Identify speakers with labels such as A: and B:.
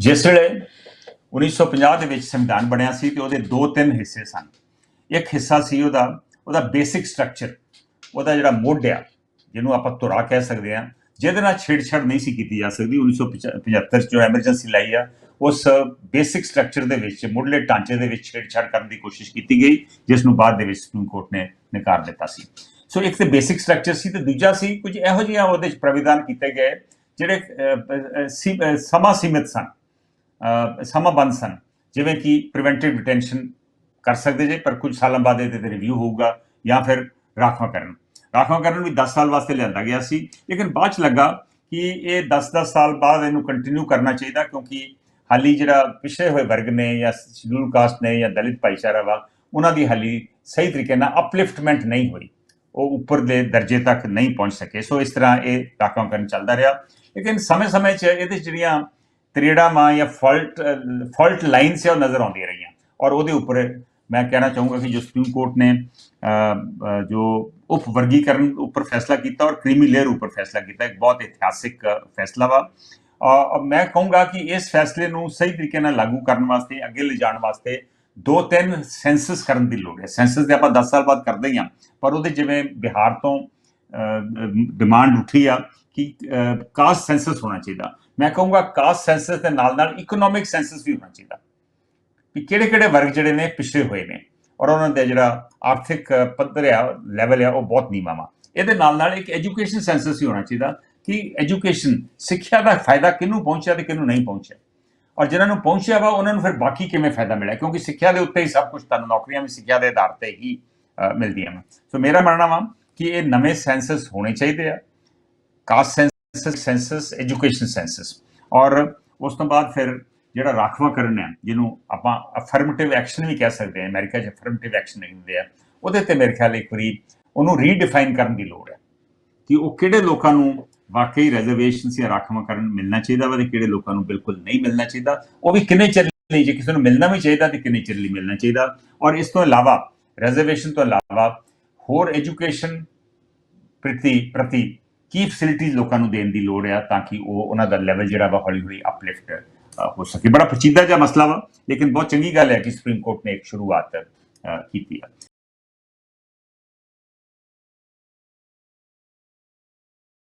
A: ਜਿਸ ਵੇਲੇ 1950 ਦੇ ਵਿੱਚ ਸੰਵਿਧਾਨ ਬਣਿਆ ਸੀ ਤੇ ਉਹਦੇ ਦੋ ਤਿੰਨ ਹਿੱਸੇ ਸਨ। ਇੱਕ ਹਿੱਸਾ ਸੀ ਉਹਦਾ ਉਹਦਾ ਬੇਸਿਕ ਸਟਰਕਚਰ, ਉਹਦਾ ਜਿਹੜਾ ਮੋਢ ਆ, ਜਿਹਨੂੰ ਆਪਾਂ ਧੁਰਾ ਕਹਿ ਸਕਦੇ ਆ ਜਿਹਦੇ ਨਾਲ ਛੇੜਛਾੜ ਨਹੀਂ ਸੀ ਕੀਤੀ ਜਾ ਸਕਦੀ 1975 ਚ ਜੋ ਐਮਰਜੈਂਸੀ ਲਾਈ ਆ, ਉਸ ਬੇਸਿਕ ਸਟਰਕਚਰ ਦੇ ਵਿੱਚ, ਮੁੱਢਲੇ ਢਾਂਚੇ ਦੇ ਵਿੱਚ ਛੇੜਛਾੜ ਕਰਨ ਦੀ ਕੋਸ਼ਿਸ਼ ਕੀਤੀ ਗਈ, ਜਿਸ ਨੂੰ ਬਾਅਦ ਦੇ ਵਿੱਚ ਸੁਪਰੀਮ ਕੋਰਟ ਨੇ ਨਕਾਰ ਦਿੱਤਾ ਸੀ। ਸੋ ਇੱਕ ਤੇ ਬੇਸਿਕ ਸਟਰਕਚਰ ਸੀ ਤੇ ਦੂਜਾ ਸੀ, ਕੁਝ ਇਹੋ ਜਿਹਾ ਉਹਦੇ ਵਿੱਚ ਪ੍ਰਵਿਧਾਨ ਕੀਤੇ ਗਏ, ਜਿਹੜੇ ਸੀ- ਸਮਾਂ ਸੀਮਿਤ ਸਨ। ਸਮਾਂ ਬੰਦ ਸਨ। ਜਿਵੇਂ ਕਿ ਪ੍ਰੀਵੈਂਟਿਵ ਡਿਟੈਂਸ਼ਨ ਕਰ ਸਕਦੇ ਜੇ, ਪਰ ਕੁਝ ਸਾਲਾਂ ਬਾਅਦ ਇਹਦੇ ਤੇ ਰਿਵਿਊ ਹੋਊਗਾ ਜਾਂ ਫਿਰ ਰਾਖਵਾਂਕਰਨ ਰਾਖਵਾਂਕਰਨ ਵੀ 10 ਸਾਲ ਵਾਸਤੇ ਲਿਆਂਦਾ ਗਿਆ ਸੀ, ਲੇਕਿਨ ਬਾਅਦ ਚ ਲੱਗਾ ਕਿ ਇਹ 10-10 ਸਾਲ ਬਾਅਦ ਇਹਨੂੰ ਕੰਟੀਨਿਊ ਕਰਨਾ ਚਾਹੀਦਾ, ਕਿਉਂਕਿ ਹਾਲੀ ਜਿਹੜਾ ਪਿਛੜੇ ਹੋਏ ਵਰਗ ਨੇ ਜਾਂ ਸ਼ਡਿਊਲ ਕਾਸਟ ਨੇ ਜਾਂ ਦਲਿਤ ਭਾਈਚਾਰਾ ਵਾ, ਉਹਨਾਂ ਦੀ ਹਾਲੀ ਸਹੀ ਤਰੀਕੇ ਨਾਲ ਅਪਲਿਫਟਮੈਂਟ ਨਹੀਂ ਹੋਈ। ਉਹ ਉੱਪਰ ਦੇ ਦਰਜੇ ਤੱਕ ਨਹੀਂ ਪਹੁੰਚ ਸਕੇ। ਸੋ ਇਸ ਤਰ੍ਹਾਂ ਇਹ ਰਾਖਵਾਂਕਰਨ ਚੱਲਦਾ ਰਿਹਾ। ਲੇਕਿਨ ਸਮੇਂ-ਸਮੇਂ 'ਚ ਇਹਦੇ 'ਚ ਜਿਹੜੀਆਂ ਤ੍ਰਿੜਾਵਾਂ ਜਾਂ ਫਾਲਟ ਫਾਲਟ ਲਾਈਨਸ ਆ ਉਹ ਨਜ਼ਰ ਆਉਂਦੀਆਂ ਰਹੀਆਂ। ਔਰ ਉਹਦੇ ਉੱਪਰ ਮੈਂ ਕਹਿਣਾ ਚਾਹੂੰਗਾ ਕਿ ਜੋ ਸੁਪਰੀਮ ਕੋਰਟ ਨੇ ਜੋ ਉਪ ਵਰਗੀਕਰਨ ਉੱਪਰ ਫੈਸਲਾ ਕੀਤਾ ਔਰ ਕ੍ਰੀਮੀ ਲੇਅਰ ਉੱਪਰ ਫੈਸਲਾ ਕੀਤਾ, ਇੱਕ ਬਹੁਤ ਇਤਿਹਾਸਿਕ ਫੈਸਲਾ ਵਾ। ਮੈਂ ਕਹੂੰਗਾ ਕਿ ਇਸ ਫੈਸਲੇ ਨੂੰ ਸਹੀ ਤਰੀਕੇ ਨਾਲ ਲਾਗੂ ਕਰਨ ਵਾਸਤੇ, ਅੱਗੇ ਲਿਜਾਣ ਵਾਸਤੇ ਦੋ ਤਿੰਨ ਸੈਂਸਸ ਕਰਨ ਦੀ ਲੋੜ ਹੈ। ਸੈਂਸਸ ਦੇ ਆਪਾਂ 10 ਸਾਲ ਬਾਅਦ ਕਰਦੇ ਹੀ ਹਾਂ, ਪਰ ਉਹਦੇ ਜਿਵੇਂ ਬਿਹਾਰ ਤੋਂ ਡਿਮਾਂਡ ਉੱਠੀ ਆ ਕਿ ਕਾਸਟ ਸੈਂਸਸ ਹੋਣਾ ਚਾਹੀਦਾ। ਮੈਂ ਕਹੂੰਗਾ ਕਾਸਟ ਸੈਂਸਸ ਦੇ ਨਾਲ ਨਾਲ ਇਕਨੋਮਿਕ ਸੈਂਸਸ ਵੀ ਹੋਣਾ ਚਾਹੀਦਾ। ਵੀ ਕਿਹੜੇ ਕਿਹੜੇ ਵਰਗ ਜਿਹੜੇ ਨੇ ਪਿਛੜੇ ਹੋਏ ਨੇ। ਔਰ ਉਹਨਾਂ ਦਾ ਜਿਹੜਾ ਆਰਥਿਕ ਪੱਧਰ ਆ ਲੈਵਲ ਆ, ਉਹ ਬਹੁਤ ਨੀਵਾਂ ਵਾ। ਇਹਦੇ ਨਾਲ ਨਾਲ ਇੱਕ ਐਜੂਕੇਸ਼ਨ ਸੈਂਸਸ ਵੀ ਹੋਣਾ ਚਾਹੀਦਾ ਕਿ ਐਜੂਕੇਸ਼ਨ ਸਿੱਖਿਆ ਦਾ ਫਾਇਦਾ ਕਿਹਨੂੰ ਪਹੁੰਚਿਆ ਤੇ ਕਿਹਨੂੰ ਨਹੀਂ ਪਹੁੰਚਿਆ। ਔਰ ਜਿਨ੍ਹਾਂ ਨੂੰ ਪਹੁੰਚਿਆ ਵਾ, ਉਹਨਾਂ ਨੂੰ ਫਿਰ ਬਾਕੀ ਕਿਵੇਂ ਫਾਇਦਾ ਮਿਲਿਆ? ਕਿਉਂਕਿ ਸਿੱਖਿਆ ਦੇ ਉੱਤੇ ਹੀ ਸਭ ਕੁਝ ਤੁਹਾਨੂੰ ਨੌਕਰੀਆਂ ਵੀ ਸਿੱਖਿਆ ਦੇ ਆਧਾਰ ਤੇ ਹੀ ਮਿਲਦੀਆਂ ਨੇ ਸੋ ਮੇਰਾ ਮੰਨਣਾ ਵਾ ਕਿ ਇਹ ਨਵੇਂ ਸੈਂਸਸ ਹੋਣੇ ਚਾਹੀਦੇ ਆ, caste census census, education census. ਔਰ ਉਸ ਤੋਂ ਬਾਅਦ ਫਿਰ ਜਿਹੜਾ ਰਾਖਵਾਂਕਰਨ ਹੈ ਜਿਹਨੂੰ ਆਪਾਂ ਅਫਰਮੇਟਿਵ ਐਕਸ਼ਨ ਵੀ ਕਹਿ ਸਕਦੇ ਹਾਂ ਅਮਰੀਕਾ 'ਚ ਅਫਰਮੇਟਿਵ ਐਕਸ਼ਨ ਹੁੰਦੇ ਆ, ਉਹਦੇ ਤੇ ਮੇਰੇ ਖਿਆਲ ਇੱਕ ਵਾਰੀ ਉਹਨੂੰ ਰੀਡਿਫਾਈਨ ਕਰਨ ਦੀ ਲੋੜ ਹੈ ਕਿ ਉਹ ਕਿਹੜੇ ਲੋਕਾਂ ਨੂੰ ਵਾਕਈ ਰਿਜ਼ਰਵੇਸ਼ਨ ਜਾਂ ਰਾਖਵਾਂਕਰਨ ਮਿਲਣਾ ਚਾਹੀਦਾ ਵਾ ਤੇ ਕਿਹੜੇ ਲੋਕਾਂ ਨੂੰ ਬਿਲਕੁਲ ਨਹੀਂ ਮਿਲਣਾ ਚਾਹੀਦਾ। ਉਹ ਵੀ ਕਿੰਨੇ ਚਿਰ ਲਈ, ਜੇ ਕਿਸੇ ਨੂੰ ਮਿਲਣਾ ਵੀ ਚਾਹੀਦਾ ਤੇ ਕਿੰਨੇ ਚਿਰ ਲਈ ਮਿਲਣਾ ਚਾਹੀਦਾ। ਔਰ ਇਸ ਤੋਂ ਇਲਾਵਾ ਰਿਜ਼ਰਵੇਸ਼ਨ ਤੋਂ ਇਲਾਵਾ ਹੋਰ ਐਜੂਕੇਸ਼ਨ ਪ੍ਰਤੀ ਪ੍ਰਤੀ ਕੀ ਫੈਸਿਲਿਟੀਜ਼ ਲੋਕਾਂ ਨੂੰ ਦੇਣ ਦੀ ਲੋੜ ਆ ਤਾਂ ਕਿ ਉਹ ਉਹਨਾਂ ਦਾ ਲੈਵਲ ਜਿਹੜਾ ਵਾ ਹੌਲੀ ਹੌਲੀ ਅਪਲਿਫਟ ਹੋ ਸਕੇ। ਬੜਾ ਪਚੀਦਾ ਜਿਹਾ ਮਸਲਾ ਵਾ ਲੇਕਿਨ ਬਹੁਤ ਚੰਗੀ ਗੱਲ ਹੈ ਕਿ ਸੁਪਰੀਮ ਕੋਰਟ ਨੇ ਇੱਕ ਸ਼ੁਰੂਆਤ ਅ, ਕੀਤੀ ਆ।